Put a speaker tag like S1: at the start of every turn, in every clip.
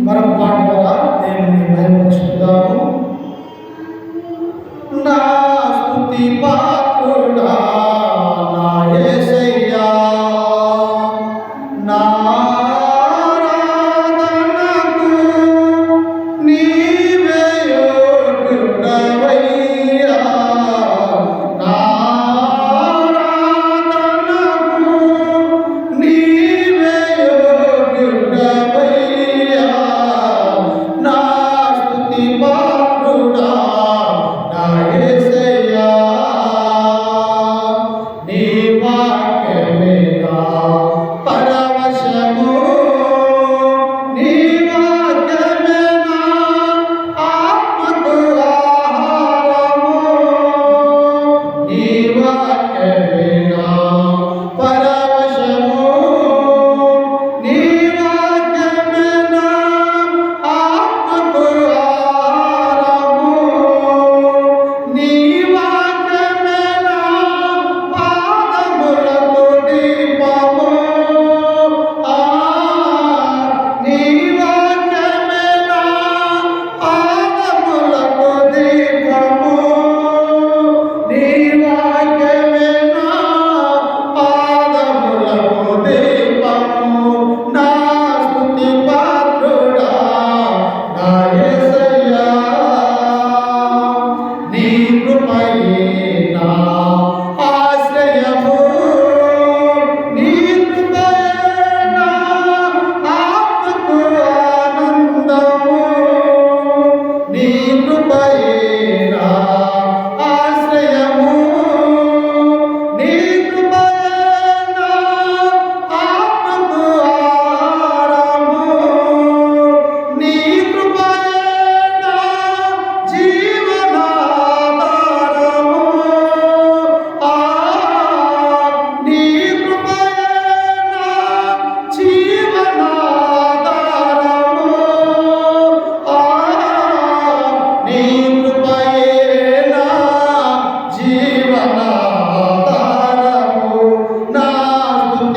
S1: మరొక పాట ద్వారా దేవుని భయపరుచుకుందాము నా స్థుతి పా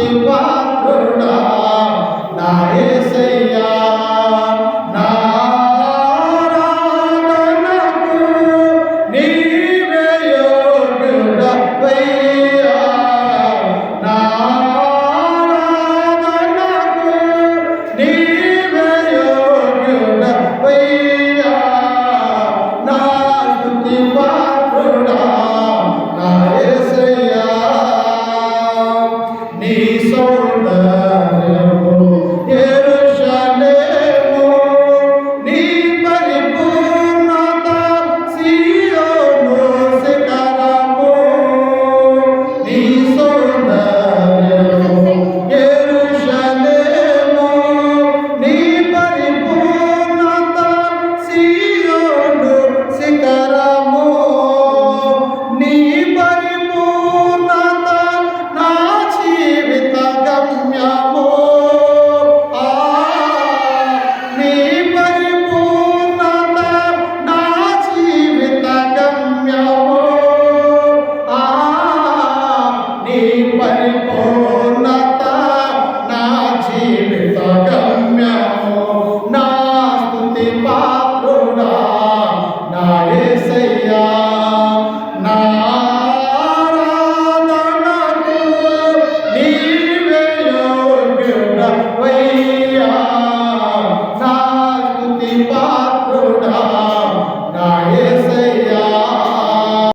S1: Deva